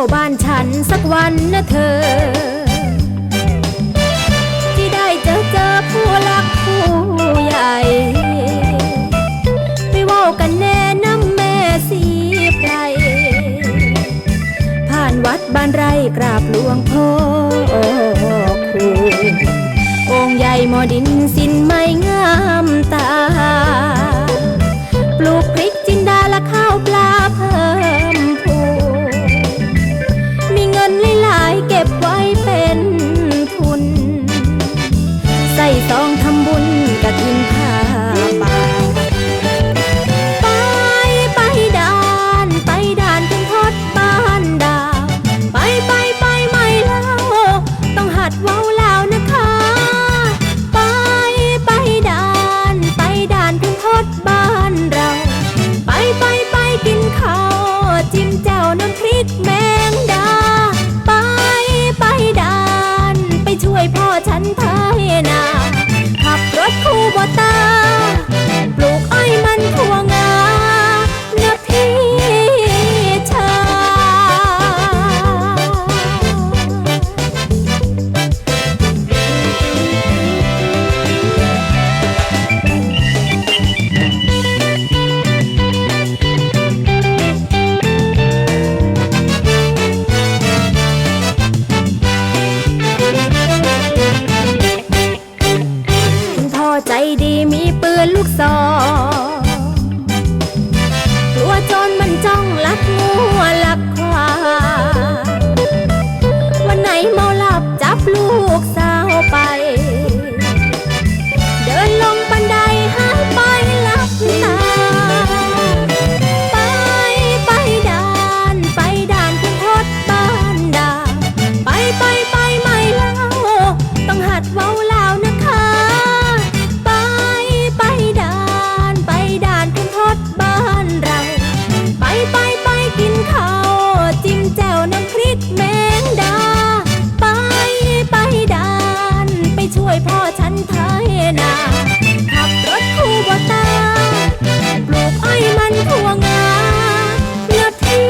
าบ้านฉันสักวันนะเธอ ที่ได้เจอเจอผู้รักผู้ใหญ่ไปว่ากันแน่น้ำแม่สีไกรผ่านวัดบ้านไร่กราบหลวงพ่อคุณองค์ใหญ่หมอดิน ลูกศรกลัวจนมันจ้องลักงัวลักค ช่วยพ่อฉันเถนาขับรถคู่บตา ปลูกไอ้มันทั่วงาเนื้อที